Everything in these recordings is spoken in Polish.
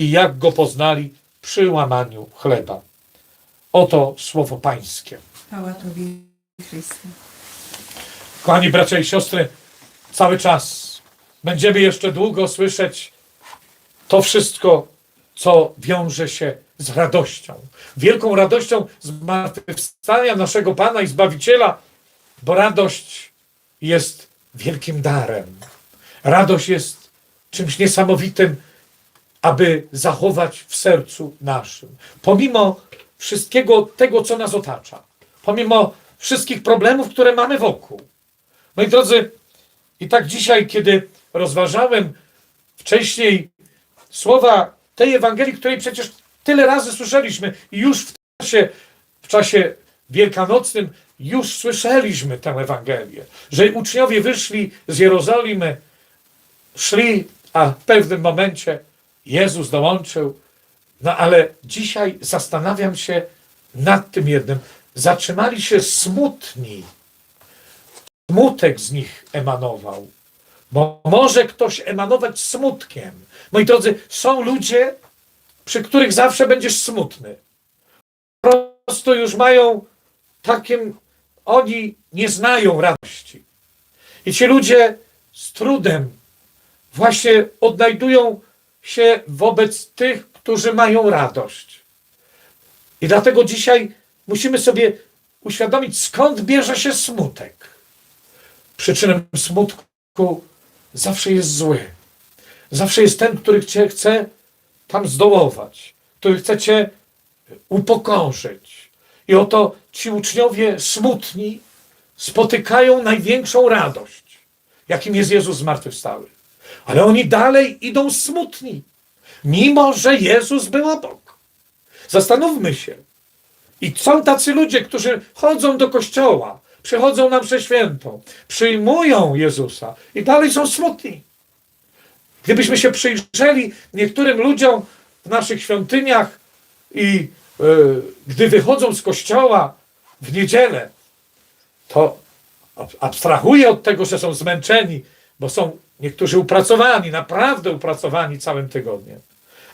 i jak go poznali przy łamaniu chleba. Oto słowo Pańskie. Chwała Tobie, Chryste. Kochani bracia i siostry, cały czas będziemy jeszcze długo słyszeć to wszystko, co wiąże się z radością. Wielką radością zmartwychwstania naszego Pana i Zbawiciela, bo radość jest wielkim darem. Radość jest czymś niesamowitym, aby zachować w sercu naszym. Pomimo wszystkiego tego, co nas otacza, pomimo wszystkich problemów, które mamy wokół. Moi drodzy, i tak dzisiaj, kiedy rozważałem wcześniej słowa tej Ewangelii, której przecież tyle razy słyszeliśmy i już w czasie, w czasie wielkanocnym już słyszeliśmy tę Ewangelię, że uczniowie wyszli z Jerozolimy, szli, a w pewnym momencie Jezus dołączył. No ale dzisiaj zastanawiam się nad tym jednym. Zatrzymali się smutni. Smutek z nich emanował. Bo może ktoś emanować smutkiem. Moi drodzy, są ludzie, przy których zawsze będziesz smutny. Po prostu już mają takim, oni nie znają radości. I ci ludzie z trudem właśnie odnajdują się wobec tych, którzy mają radość. I dlatego dzisiaj musimy sobie uświadomić, skąd bierze się smutek. Przyczyną smutku zawsze jest zły. Zawsze jest ten, który cię chce tam zdołować, który chce cię upokorzyć. I oto ci uczniowie smutni spotykają największą radość, jakim jest Jezus zmartwychwstały. Ale oni dalej idą smutni, mimo że Jezus był obok. Zastanówmy się. I są tacy ludzie, którzy chodzą do kościoła, przychodzą na mszę świętą, przyjmują Jezusa i dalej są smutni. Gdybyśmy się przyjrzeli niektórym ludziom w naszych świątyniach i e, gdy wychodzą z kościoła w niedzielę, to ab- abstrahuję od tego, że są zmęczeni, bo są niektórzy upracowani, naprawdę upracowani całym tygodniem.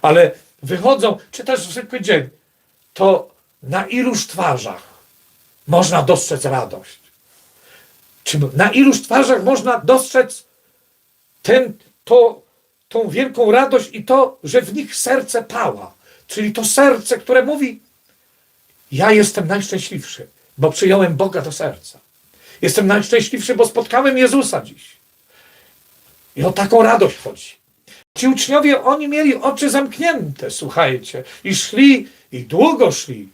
Ale wychodzą, czy też w zwykły dzień, to na iluż twarzach można dostrzec radość? Czy na iluż twarzach można dostrzec ten, to, tą wielką radość i to, że w nich serce pała? Czyli to serce, które mówi: Ja jestem najszczęśliwszy, bo przyjąłem Boga do serca. Jestem najszczęśliwszy, bo spotkałem Jezusa dziś. I o taką radość chodzi. Ci uczniowie, oni mieli oczy zamknięte, słuchajcie, i szli, i długo szli.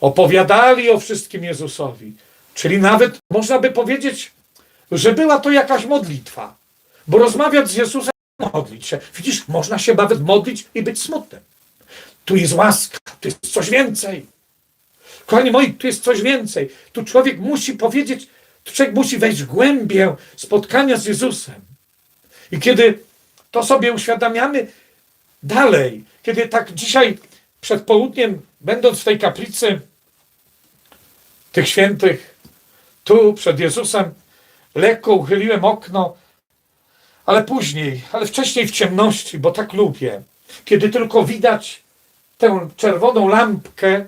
Opowiadali o wszystkim Jezusowi. Czyli nawet można by powiedzieć, że była to jakaś modlitwa. Bo rozmawiać z Jezusem, modlić się. Widzisz, można się nawet modlić i być smutnym. Tu jest łaska, tu jest coś więcej. Kochani moi, tu jest coś więcej. Tu człowiek musi powiedzieć, człowiek musi wejść w głębię spotkania z Jezusem. I kiedy to sobie uświadamiamy dalej, kiedy tak dzisiaj przed południem, będąc w tej kaplicy tych świętych, tu przed Jezusem, lekko uchyliłem okno, ale później, ale wcześniej w ciemności, bo tak lubię, kiedy tylko widać tę czerwoną lampkę,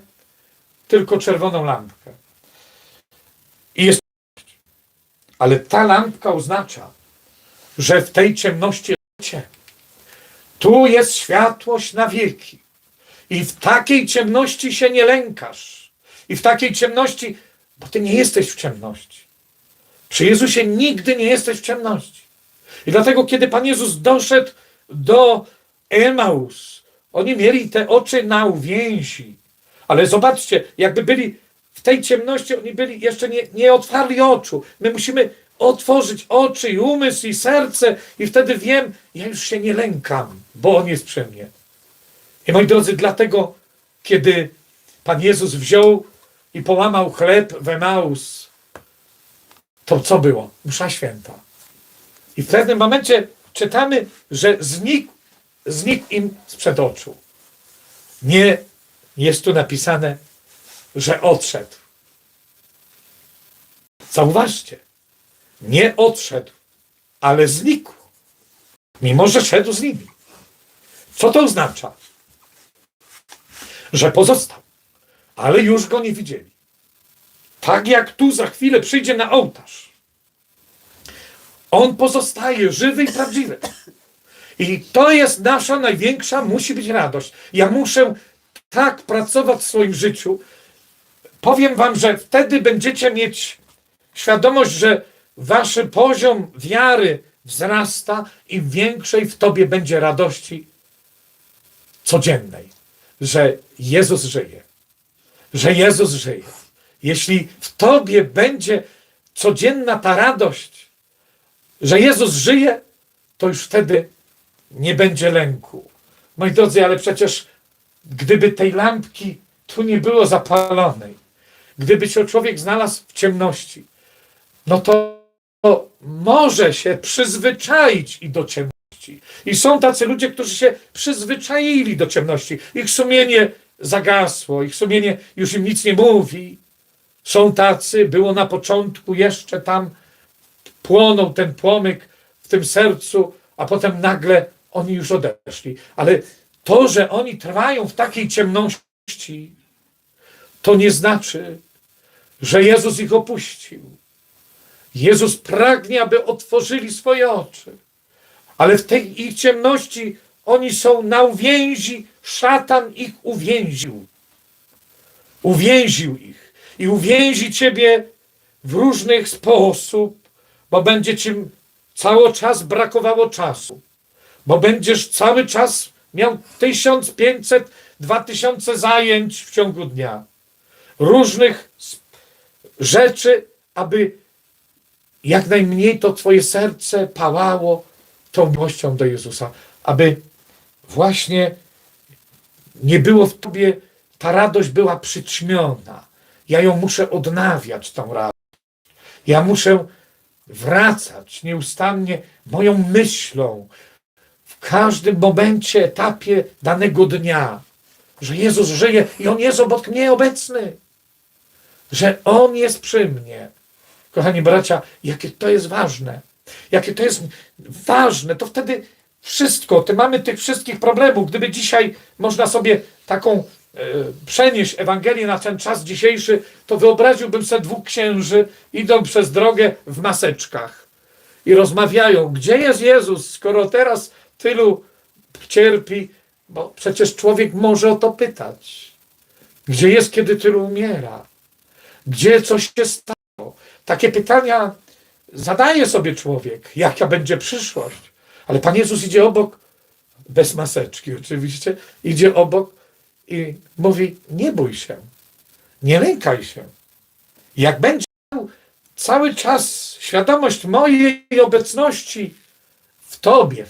tylko czerwoną lampkę. I jest. Ale ta lampka oznacza, że w tej ciemności cień. Tu jest światłość na wieki. I w takiej ciemności się nie lękasz. I w takiej ciemności, bo ty nie jesteś w ciemności. Przy Jezusie nigdy nie jesteś w ciemności. I dlatego, kiedy Pan Jezus doszedł do Emaus, oni mieli te oczy na uwięzi. Ale zobaczcie, jakby byli w tej ciemności, oni byli jeszcze nie, nie otwarli oczu. My musimy otworzyć oczy i umysł i serce i wtedy wiem, ja już się nie lękam, bo On jest przy mnie. I moi drodzy, dlatego, kiedy Pan Jezus wziął i połamał chleb w Emaus, to co było? Msza święta. I w pewnym momencie czytamy, że znikł, znikł im sprzed oczu. Nie jest tu napisane, że odszedł. Zauważcie, nie odszedł, ale znikł, mimo że szedł z nimi. Co to oznacza? Że pozostał, ale już go nie widzieli. Tak jak tu za chwilę przyjdzie na ołtarz. On pozostaje żywy i prawdziwy. I to jest nasza największa, musi być radość. Ja muszę tak pracować w swoim życiu. Powiem wam, że wtedy będziecie mieć świadomość, że wasz poziom wiary wzrasta i większej w tobie będzie radości codziennej, że Jezus żyje. Że Jezus żyje. Jeśli w tobie będzie codzienna ta radość, że Jezus żyje, to już wtedy nie będzie lęku. Moi drodzy, ale przecież gdyby tej lampki tu nie było zapalonej, gdyby się człowiek znalazł w ciemności, no to, to może się przyzwyczaić i do ciemności. I są tacy ludzie, którzy się przyzwyczaili do ciemności. Ich sumienie zagasło, ich sumienie już im nic nie mówi. Są tacy, było na początku jeszcze tam, płonął ten płomyk w tym sercu, a potem nagle oni już odeszli. Ale to, że oni trwają w takiej ciemności, to nie znaczy, że Jezus ich opuścił. Jezus pragnie, aby otworzyli swoje oczy. Ale w tej ich ciemności oni są na uwięzi, szatan ich uwięził. Uwięził ich i uwięzi ciebie w różnych sposób, bo będzie ci cały czas brakowało czasu, bo będziesz cały czas miał 1500, 2000 zajęć w ciągu dnia. Różnych rzeczy, aby jak najmniej to Twoje serce pałało tą miłością do Jezusa, aby właśnie nie było w Tobie, ta radość była przyćmiona. Ja ją muszę odnawiać, tą radość. Ja muszę wracać nieustannie moją myślą w każdym momencie, etapie danego dnia, że Jezus żyje i On jest obok mnie obecny, że On jest przy mnie. Kochani bracia, jakie to jest ważne, jakie to jest ważne, to wtedy wszystko, ty mamy tych wszystkich problemów. Gdyby dzisiaj można sobie taką e, przenieść Ewangelię na ten czas dzisiejszy, to wyobraziłbym sobie dwóch księży idą przez drogę w maseczkach i rozmawiają, gdzie jest Jezus, skoro teraz tylu cierpi, bo przecież człowiek może o to pytać. Gdzie jest, kiedy tylu umiera? Gdzie coś się stało? Takie pytania zadaje sobie człowiek, jaka będzie przyszłość. Ale Pan Jezus idzie obok, bez maseczki oczywiście, idzie obok i mówi: Nie bój się, nie lękaj się. Jak będzie miał cały czas świadomość mojej obecności w Tobie,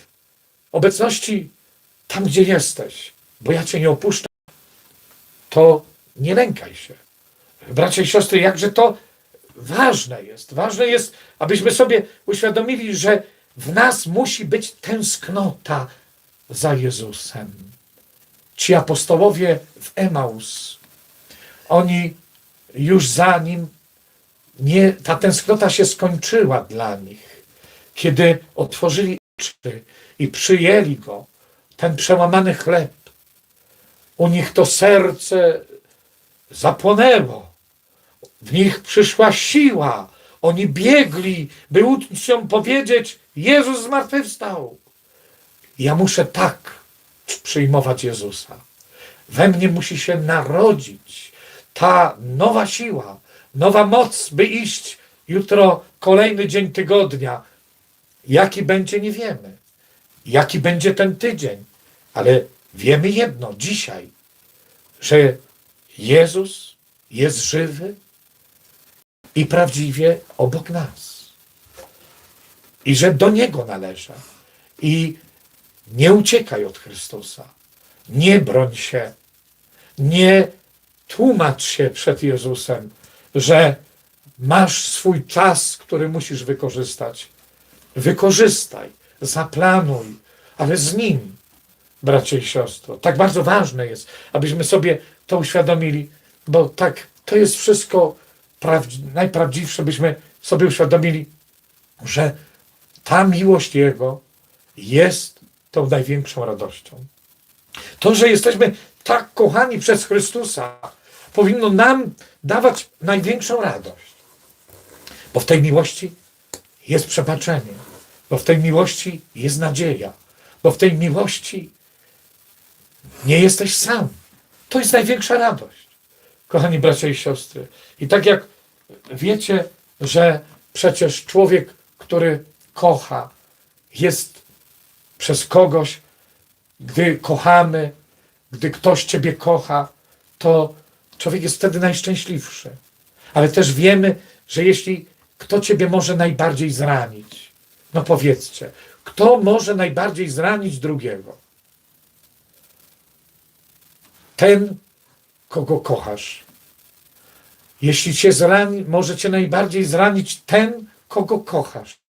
obecności tam, gdzie jesteś, bo ja Cię nie opuszczam, to nie lękaj się. Bracia i siostry, jakże to ważne jest. Ważne jest, abyśmy sobie uświadomili, że w nas musi być tęsknota za Jezusem. Ci apostołowie w Emaus, oni już za nim, nie, ta tęsknota się skończyła dla nich, kiedy otworzyli oczy i przyjęli go, ten przełamany chleb. U nich to serce zapłonęło. W nich przyszła siła. Oni biegli, by uczniom powiedzieć: Jezus zmartwychwstał. Ja muszę tak przyjmować Jezusa. We mnie musi się narodzić ta nowa siła, nowa moc, by iść jutro, kolejny dzień tygodnia. Jaki będzie, nie wiemy. Jaki będzie ten tydzień, ale wiemy jedno dzisiaj, że Jezus jest żywy i prawdziwie obok nas. I że do Niego należę. I nie uciekaj od Chrystusa. Nie broń się. Nie tłumacz się przed Jezusem, że masz swój czas, który musisz wykorzystać. Wykorzystaj, zaplanuj, ale z Nim, bracie i siostro. Tak bardzo ważne jest, abyśmy sobie to uświadomili, bo tak, to jest wszystko najprawdziwsze, byśmy sobie uświadomili, że ta miłość Jego jest tą największą radością. To, że jesteśmy tak kochani przez Chrystusa, powinno nam dawać największą radość. Bo w tej miłości jest przebaczenie, bo w tej miłości jest nadzieja, bo w tej miłości nie jesteś sam. To jest największa radość, kochani bracia i siostry. I tak jak wiecie, że przecież człowiek, który kocha, jest przez kogoś, gdy kochamy, gdy ktoś Ciebie kocha, to człowiek jest wtedy najszczęśliwszy. Ale też wiemy, że jeśli kto Ciebie może najbardziej zranić, no powiedzcie, kto może najbardziej zranić drugiego? Ten, kogo kochasz. Jeśli Cię zrani, może Cię najbardziej zranić ten, kogo kochasz.